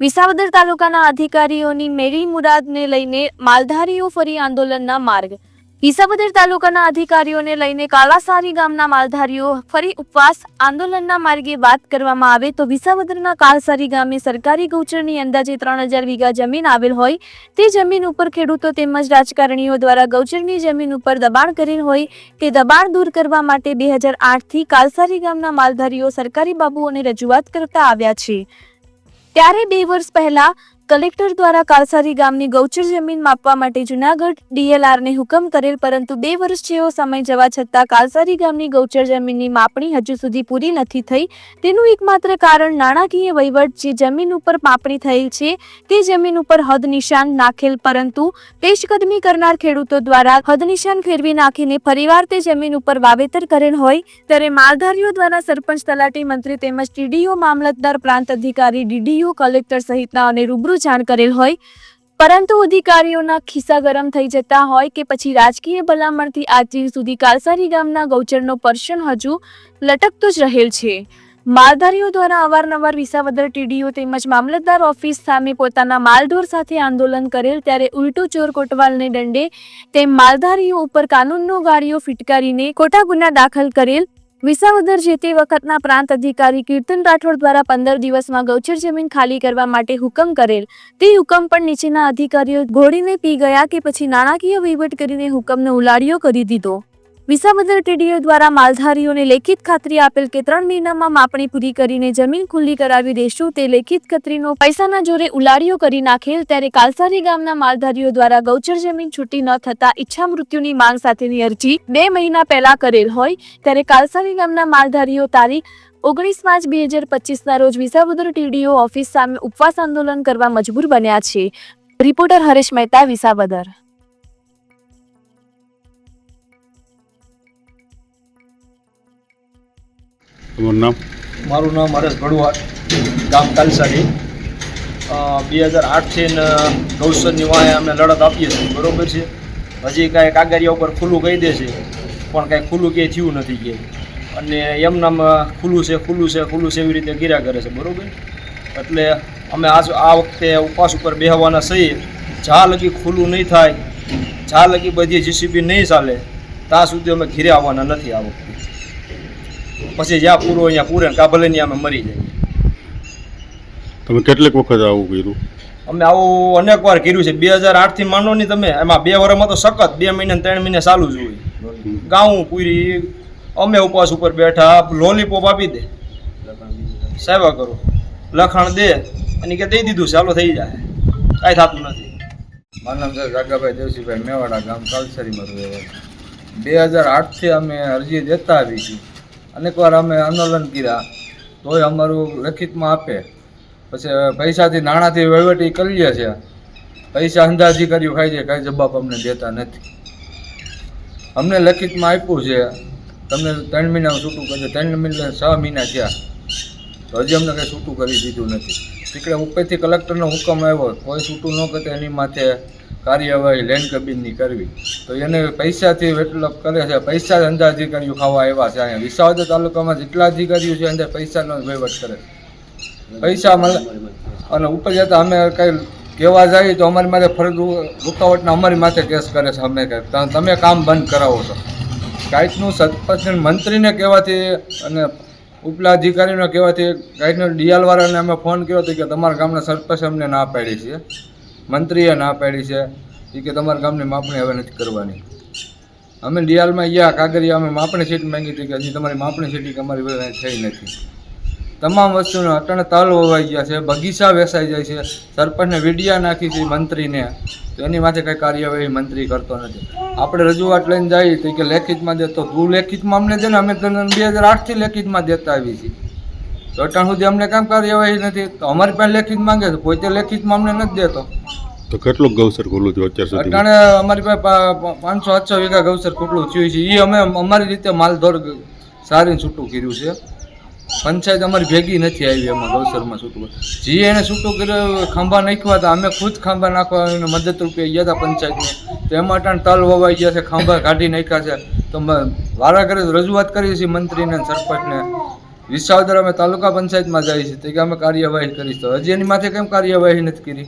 વિસાવદર તાલુકાના અધિકારીઓની મેરી મુરાદને લઈને માલધારીઓ ફરી આંદોલનના માર્ગ. વિસાવદર તાલુકાના અધિકારીઓને લઈને કાલાસારી ગામના માલધારીઓ ફરી ઉપવાસ આંદોલનના માર્ગે વાત કરવામાં આવે તો વિસાવદરના કાલસારી ગામે સરકારી ગૌચરની અંદાજે ત્રણ હજાર વીઘા જમીન આવેલ હોય. તે જમીન ઉપર ખેડૂતો તેમજ રાજકારણીઓ દ્વારા ગૌચરની જમીન ઉપર દબાણ કરેલ હોય. તે દબાણ દૂર કરવા માટે બે હજાર આઠથી કાલસારી ગામના માલધારીઓ સરકારી બાબુઓને રજૂઆત કરતા આવ્યા છે. ત્યારે બે વર્ષ પહેલા કલેક્ટર દ્વારા કાલસારી ગામની ગૌચર જમીન માપવા માટે જુનાગઢ ડીએલઆરને હુકમ કરેલ, પરંતુ બે વર્ષ જેવો સમય જવા છતાં કાલસારી ગામની ગૌચર જમીનની માપણી હજુ સુધી પૂરી નથી થઈ. તેનું એકમાત્ર કારણ નાણાકીય વહીવટ જે જમીન ઉપર માપણી થયેલ છે, તે જમીન ઉપર હદ નિશાન નાખેલ, પરંતુ પેશકદમી કરનાર ખેડૂતો દ્વારા હદ નિશાન ફેરવી નાખીને ફરીવાર તે જમીન ઉપર વાવેતર કરેલ હોય, ત્યારે માલધારીઓ દ્વારા સરપંચ, તલાટી મંત્રી તેમજ ટીડીઓ, મામલતદાર, પ્રાંત અધિકારી, ડીડીઓ, કલેક્ટર સહિતનાઓને રૂબરૂ જાણ કરેલ હોય. પરંતુ અધિકારીઓના ખિસ્સા ગરમ થઈ જતા હોય કે પછી રાજકીય ભલામણથી આજ સુધી કાલસારી ગામના ગૌચરનો પર્શન હજુ લટકતો જ રહેલ છે. માલધારીઓ દ્વારા અવારનવાર વિસાવદર ટીડીઓ તેમજ મામલતદાર ઓફિસ સામે પોતાના માલઢોર સાથે આંદોલન કરેલ ત્યારે ઉલટો ચોર કોટવાલને દંડે તેમ માલધારીઓ ઉપર કાનૂનનો ગાડીઓ ફિટકારીને ખોટા ગુના દાખલ કરેલ વિસાવદર જે તે વખતના પ્રાંત અધિકારી કીર્તન રાઠોડ દ્વારા પંદર દિવસમાં ગૌચર જમીન ખાલી કરવા માટે હુકમ કરેલ. તે હુકમ પણ નીચેના અધિકારીઓ ઘોડીને પી ગયા કે પછી નાણાકીય વહીવટ કરીને હુકમને ઉલાડિયો કરી દીધો. વિસાવદર ટીડીઓ દ્વારા માલધારીઓને લેખિત ખાતરી આપેલ કે ત્રણ મહિનામાં માપણી પૂરી કરીને જમીન ખુલ્લી કરાવી દેશું તે લેખિત ખાતરીનો પૈસાના જોરે ઉલાડિયો કરી નાખેલ ત્યારે કાલસારી ગામના માલધારીઓ દ્વારા ગૌચર જમીન છૂટી ન થતા ઈચ્છા મૃત્યુની માંગ સાથેની અરજી બે મહિના પહેલા કરેલ હોય ત્યારે કાલસારી ગામના માલધારીઓ તારીખ ઓગણીસ પાંચ બે હજાર પચીસના રોજ વિસાવદર ટીડીઓ ઓફિસ સામે ઉપવાસ આંદોલન કરવા મજબૂર બન્યા છે. રિપોર્ટર હરેશ મહેતા વિસાવદર. તમારું નામ? મારું નામ હરેશ ભડુઆટ ગામ કાલસાડી. બે હજાર આઠથી ને નિવાએ અમે લડત આપીએ છીએ, બરોબર છે? હજી કાંઈ કાગળિયા ઉપર ખુલ્લું કહી દે છે, પણ કાંઈ ખુલ્લું ક્યાંય થયું નથી ક્યાંય. અને એમનામ ખુલ્લું છે ખુલ્લું છે ખુલ્લું છે એવી રીતે ગીરા કરે છે, બરોબર? એટલે અમે આજ આ વખતે ઉપવાસ ઉપર બેહવાના છીએ. જ્યાં લગી ખુલ્લું નહીં થાય જ્યાં લગી બધી જીસીબી નહીં ચાલે, ત્યાં સુધી અમે ઘીરે આવવાના નથી આ વખતે. પછી જ્યાં પૂરો અહીંયા પૂરે ને કાં ભલે ને અમે મરી જાય. તમે કેટલીક વખત આવું કર્યું? અમે આવું અનેક વાર કર્યું છે. બે હજાર આઠથી માનો નહીં તમે એમાં બે વર્ષમાં તો સખત બે મહિને ત્રણ મહિને ચાલુ જ હોય. ગાઉં પૂરી અમે ઉપવાસ ઉપર બેઠા લોલીપોપ આપી દે. સેવા કરો. લખાણ દે. અને કે દઈ દીધું ચાલો થઈ જાય. કાંઈ થતું નથી. મારું નામ છે રાગાભાઈ દેવસીભાઈ મેવાડા ગામ કાલસરીમાં બે હજાર આઠથી અમે અરજી દેતા આવી છીએ. અનેકવાર અમે આંદોલન કર્યા. તોય અમારું લેખિતમાં આપે. પછી પૈસાથી નાણાંથી વહીવટી કરીએ છીએ. પૈસા અંદાજી કર્યું ખાઈ છે કાંઈ જવાબ અમને દેતા નથી. અમને લેખિતમાં આપ્યું છે. તમને ત્રણ મહિનામાં છૂટું કરજો ત્રણ મહિના, છ મહિના થયા. તો હજી અમને કંઈ છૂટું કરી દીધું નથી. તીકડે ઉપરથી કલેક્ટરનો હુકમ આવ્યો, કોઈ છૂટું ન કરે એની માથે કાર્યવાહી લેન્ડ કબીનની કરવી. તો એને પૈસાથી વેટલપ કરે છે, પૈસા અંદાજ અધિકારીઓ ખાવા આવ્યા છે અહીંયા. વિસાવદર તાલુકામાં જેટલા અધિકારીઓ છે અંદર પૈસાનો વહીવટ કરે પૈસા મળે અને ઉપર જતા અમે કંઈ કહેવા જઈએ તો અમારી માથે ફરજ રૂકાવટના અમારી માથે કેસ કરે છે અમે કે તમે કામ બંધ કરાવો છો. કાંઈકનું સરપંચ મંત્રીને કહેવાથી અને ઉપલા અધિકારીને કહેવાથી કાંઈકનો ડિયાલવાળાને અમે ફોન કર્યો હતો કે તમારા ગામના સરપંચ અમને ના પાડી છે. મંત્રીએ ના પાડી છે. એ કે તમારા ગામની માપણી હવે નથી કરવાની. અમે ડિયાલમાં ગયા કાગરિયા અમે માપણી સીટ માંગી હતી કે હજી તમારી માપણી સીટ અમારી પાસે થઈ નથી. તમામ વસ્તુનો અટાણે તલ વવાઈ ગયા છે બગીચા વેસાઈ જાય છે. સરપંચને વિડિયા નાખી છે મંત્રીને. તો એની માથે કંઈ કાર્યવાહી મંત્રી કરતો નથી. આપણે રજૂઆત લઈને જઈએ તો કે લેખિતમાં દે તો તું લેખિતમાં અમને દે ને અમે તને બે હજાર આઠથી લેખિતમાં દેતા આવી છીએ. તો અટાણ સુધી અમને કામ કાર્યવાહી નથી. તો અમારી પાસે લેખિત માંગે છે પોતે લેખિતમાં અમને નથી દેતો. તો કેટલું ગૌસર ખુલ્લું થયું અત્યાર સુધી? અટાણે અમારી પાસે પાંચસો સાતસો વીઘા ગૌસર ખુલ્લું થયું છે. એ અમે અમારી રીતે માલધોર સારીને છૂટું કર્યું છે. પંચાયત અમારી ભેગી નથી આવી એમાં ગૌસરમાં છૂટું જે એને છૂટું કર્યું, ખાંભા નાખ્યા હતા, અમે ખુદ ખાંભા નાખવા એને મદદ રૂપે ગયા હતા પંચાયતને. તો એમાં ટાણ તલ વવાઈ ગયા છે, ખાંભા કાઢી નાખ્યા છે. તો વારા કરે રજૂઆત કરીએ છીએ મંત્રીને, સરપંચને. વિસાવદર અમે તાલુકા પંચાયતમાં જઈએ છીએ તો કે અમે કાર્યવાહી કરીશ. તો હજી એની માથે કેમ કાર્યવાહી નથી કરી?